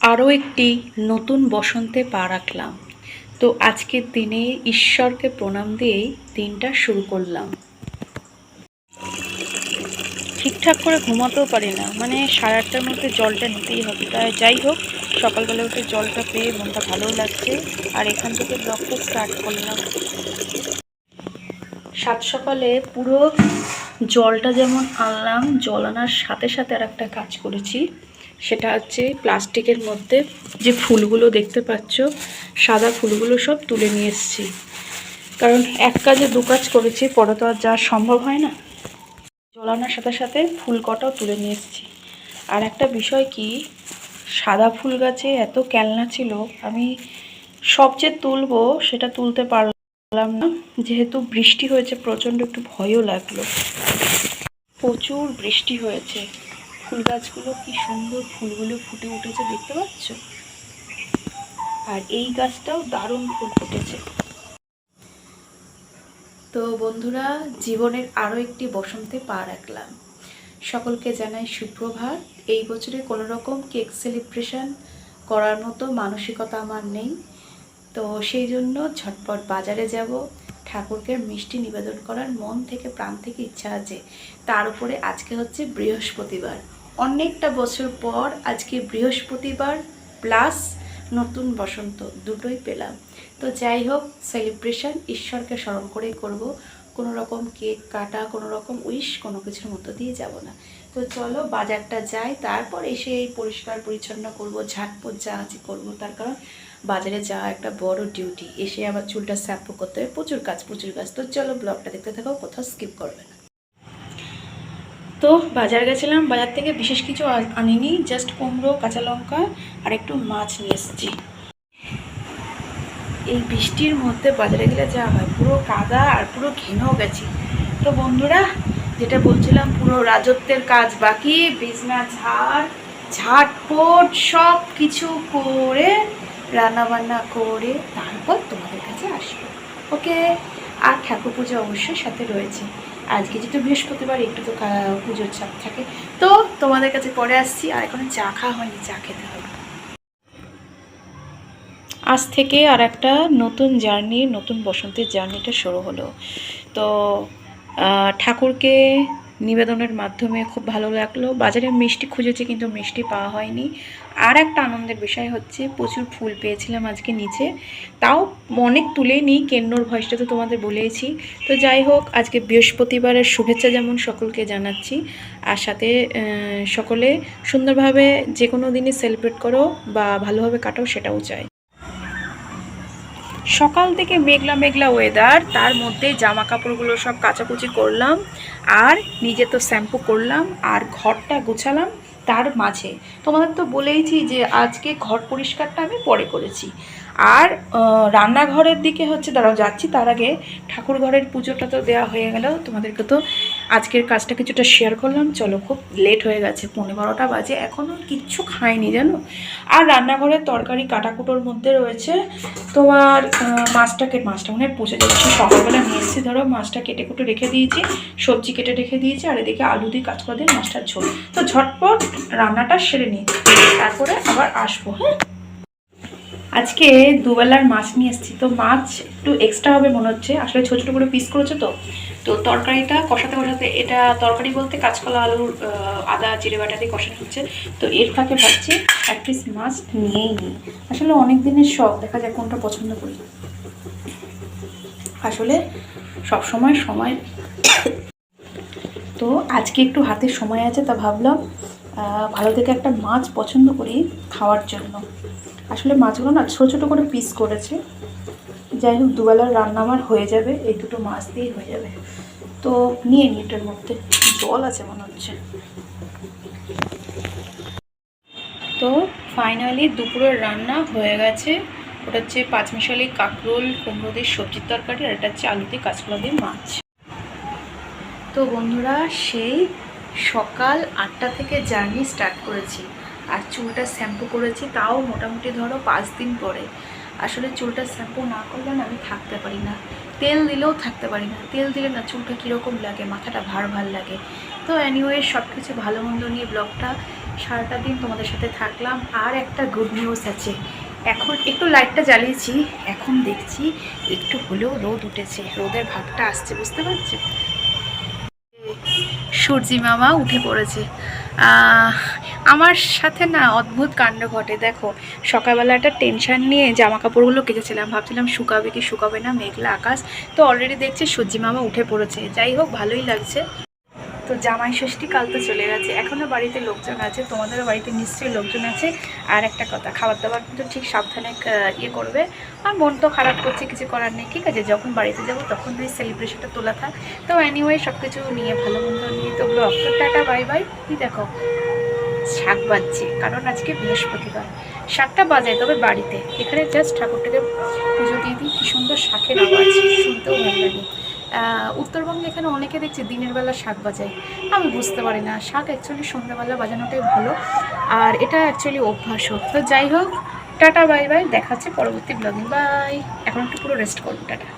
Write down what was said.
আরও একটি নতুন বসন্তে পা রাখলাম। তো আজকের দিনে ঈশ্বরকে প্রণাম দিয়েই দিনটা শুরু করলাম। ঠিকঠাক করে ঘুমাতেও পারি না। মানে সাড়ে আটটার মধ্যে জলটা নিতেই হবে। তাই যাই হোক, সকালবেলা উঠে জলটা পেয়ে মনটা ভালোও লাগছে। আর এখান থেকে ব্লগটা স্টার্ট করলাম। সাত সকালে পুরো জলটা যেমন আনলাম, জল আনার সাথে সাথে আর একটা কাজ করেছি। সেটা হচ্ছে প্লাস্টিকের মধ্যে যে ফুলগুলো দেখতে পাচ্ছ, সাদা ফুলগুলো সব তুলে নিয়ে এসেছি। কারণ এক কাজে দু কাজ করেছি, পরে তো আর যাওয়া সম্ভব হয় না। জল আনার সাথে সাথে ফুল কটাও তুলে নিয়ে এসেছি। আর একটা বিষয় কি, সাদা ফুল গাছে এত ক্যালনা ছিল, আমি সবচেয়ে তুলবো সেটা তুলতে পারলাম না। যেহেতু বৃষ্টি হয়েছে, প্রচণ্ড একটু ভয়ও লাগল। প্রচুর বৃষ্টি হয়েছে। ফুল গাছগুলো কি সুন্দর ফুলগুলো ফুটে উঠেছে দেখতে পাচ্ছ? আর এই গাছটাও দারুণ ফুল ফুটেছে। তো বন্ধুরা, জীবনের আরও একটি বসন্তে পা রাখলাম। সকলকে জানাই সুপ্রভাত। এই বছরে কোনো রকম কেক সেলিব্রেশন করার মতো মানসিকতা আমার নেই। তো সেই জন্য ঝটপট বাজারে যাব। ঠাকুরকে মিষ্টি নিবেদন করার মন থেকে প্রাণ থেকে ইচ্ছা আছে। তার উপরে আজকে হচ্ছে বৃহস্পতিবার। অনেকটা বছর পর আজকে বৃহস্পতিবার প্লাস নতুন বসন্ত, দুটোই পেলাম। তো যাই হোক সেলিব্রেশন ঈশ্বরকে স্মরণ করেই করব। কোনো রকম কেক কাটা, কোনো রকম উইশ কোনো কিছুর মধ্য দিয়ে যাব না। তো চলো বাজারটা যাই, তারপর এসে এই পরিষ্কার পরিচ্ছন্ন করব ঝাটপট যা আছে করব। তার কারণ বাজারে যাওয়া একটা বড় ডিউটি এসে আবার চুলটা শ্যাম্পু করতে হবে। প্রচুর কাজ প্রচুর কাজ। তো চলো ব্লগটা দেখতে থাকো, কোথাও স্কিপ করবে না। তো বাজার গেছিলাম, বাজার থেকে বিশেষ কিছু আনিনি জাস্ট কুমড়ো, কাঁচা লঙ্কা আর একটু মাছ নিয়ে এসেছি। এই বৃষ্টির মধ্যে বাজারে গেলে যা হয়, পুরো কাদা আর পুরো ঘেমেও গেছি। তো বন্ধুরা, যেটা বলছিলাম, পুরো রাজত্বের কাজ বাকি, বিছনা, ঝাড়, ঝাটপট সব কিছু করে রান্না বান্না করে তারপর তোমাদের কাছে আসব। ওকে আর ঠাকুর পুজো অবশ্যই সাথে রয়েছে। আজকে যেহেতু বৃহস্পতিবার, একটু তো পুজোর চাপ থাকে। তো তোমাদের কাছে পরে আসছি, আর এখন চা খাওয়া হয়নি, চা খেতে হবে। আজ থেকে আর একটা নতুন জার্নি, নতুন বসন্তের জার্নিটা শুরু হলো। তো ঠাকুরকে নিবেদনের মাধ্যমে খুব ভালো লাগল। বাজারে মিষ্টি খুঁজেছি কিন্তু মিষ্টি পাওয়া হয়নি। আর একটা আনন্দের বিষয় হচ্ছে, প্রচুর ফুল পেয়েছিলাম আজকে নিচে। তাও অনেক তুলে নিই, কেন্নর ভয়েসটা তো তোমাদের বলেইছি। তো যাই হোক, আজকে বৃহস্পতিবারের শুভেচ্ছা যেমন সকলকে জানাচ্ছি। আর সাথে সকলে সুন্দরভাবে যে কোনো দিনই সেলিব্রেট করো বা ভালোভাবে কাটাও সেটাও চাই। সকাল থেকে মেঘলা মেঘলা ওয়েদার তার মধ্যে জামা কাপড়গুলো সব কাচাকুচি করলাম, আর নিজে তো শ্যাম্পু করলাম, আর ঘরটা গুছালাম তার মাঝে। তোমাদের তো বলেইছি যে আজকে ঘর পরিষ্কারটা আমি পরে করেছি। আর রান্নাঘরের দিকে হচ্ছে, দাঁড়াও, যাচ্ছি, তার আগে ঠাকুর ঘরের পুজোটা তো দেওয়া হয়ে গেল, তোমাদেরকে তো আজকের কাজটা কিছুটা শেয়ার করলাম। চলো, খুব লেট হয়ে গেছে পনেরো বারোটা বাজে। এখনও কিচ্ছু খাইনি, জানো? আর রান্নাঘরের তরকারি কাটাকুটোর মধ্যে রয়েছে তোমার মাছটাকে মাছটা মনে হয় পচে যাচ্ছে। সকালবেলা নিয়ে এসেছি, ধরো, মাছটা কেটে কুটে রেখে দিয়েছি, সবজি কেটে রেখে দিয়েছি, আর এদিকে আলু দিয়ে কাঁচকলা দিয়ে মাছটার ঝোল। তো ঝটপট রান্নাটা সেরে নিই, তারপরে আবার আসব হ্যাঁ? আজকে দুবেলার মাছ নিয়ে এসেছি। তো মাছ একটু এক্সট্রা হবে মনে হচ্ছে। আসলে ছোটো ছোটো করে পিস করেছে তো। তো তরকারিটা কষাতে কষাতে এটা তরকারি বলতে কাঁচকলা, আলুর আদা, জিরে বাটা দিয়ে কষানো হচ্ছে। তো এর ফাঁকে ভাবছি এক পিস মাছ নিয়েই নিই। আসলে অনেক দিনের শখ, দেখা যায় কোনটা পছন্দ করি। আসলে সব সময় সময়। তো আজকে একটু হাতে সময় আছে, তা ভাবলাম ভালো থেকে একটা মাছ পছন্দ করি খাওয়ার জন্য। আসলে মাছগুলো না ছোটো ছোটো করে পিস করেছে। যাই হোক দুবেলার রান্না আমার হয়ে যাবে, এই দুটো মাছ দিয়েই হয়ে যাবে। তো নিয়ে নিই এটার মধ্যে, জল আছে মনে হচ্ছে। তো ফাইনালি দুপুরের রান্না হয়ে গেছে। ওটা হচ্ছে পাঁচমিশালি কাঁকরোল, কুমড়ো দিয়ে সবজির তরকারি, আর এটা হচ্ছে আলু দিয়ে কাঁচকলা দিয়ে মাছ। তো বন্ধুরা, সেই সকাল আটটা থেকে জার্নি স্টার্ট করেছি। আর চুলটা শ্যাম্পু করেছি, তাও মোটামুটি ধরো পাঁচ দিন পরে। আসলে চুলটা শ্যাম্পু না করলে না আমি থাকতে পারি না। তেল দিলেও থাকতে পারি না। তেল দিলে না চুলটা কীরকম লাগে, মাথাটা ভার ভার লাগে। তো অ্যানিওয়ে সব কিছু ভালো মন্দ নিয়ে ব্লগটা সারাটা দিন তোমাদের সাথে থাকলাম। আর একটা গুড নিউজ আছে। এখন একটু লাইটটা জ্বালিয়েছি, এখন দেখছি একটু হলেও রোদ উঠেছে। রোদের ভাগটা আসছে, বুঝতে পারছ? সূর্যি মামা উঠে পড়েছে। আমার সাথে না অদ্ভুত কাণ্ড ঘটে। দেখো, সকালবেলা একটা টেনশান নিয়ে জামা কাপড়গুলো কেচেছিলাম। ভাবছিলাম শুকাবে কি শুকাবে না, মেঘলা আকাশ। তো অলরেডি দেখছি সূর্যি মামা উঠে পড়েছে। যাই হোক, ভালোই লাগছে। তো জামাই ষষ্ঠী কাল তো চলে গেছে। এখনও বাড়িতে লোকজন আছে, তোমাদেরও বাড়িতে নিশ্চয়ই লোকজন আছে। আর একটা কথা খাবার দাবার কিন্তু ঠিক সাবধানে ইয়ে করবে। আর মন তো খারাপ করছে, কিছু করার নেই, ঠিক আছে? যখন বাড়িতে যাব তখন ওই সেলিব্রেশনটা তোলা থাক। তো অ্যানিওয়ে সব কিছু নিয়ে, ভালো মন্দ নিয়ে তো ব্লগ তো টাটা বাই বাই কি দেখো, শাক বাজছে, কারণ আজকে বৃহস্পতিবার। শাকটা বাজায় তবে বাড়িতে। এখানে জাস্ট ঠাকুরটাকে পুজো দিয়ে দিই। কি সুন্দর শাকের আওয়াজ, শুনতেও ভালো লাগে। উত্তরবঙ্গে এখানে অনেকে দেখছে দিনের বেলা শাক বাজায়। আমি বুঝতে পারি না, শাক অ্যাকচুয়ালি সন্ধ্যাবেলা বাজানোটাই ভালো। আর এটা অ্যাকচুয়ালি অভ্যাসও তো যাই হোক, টাটা বাই বাই দেখাচ্ছে পরবর্তী ব্লগিং বাই এখন একটু পুরো রেস্ট করুন, টাটা।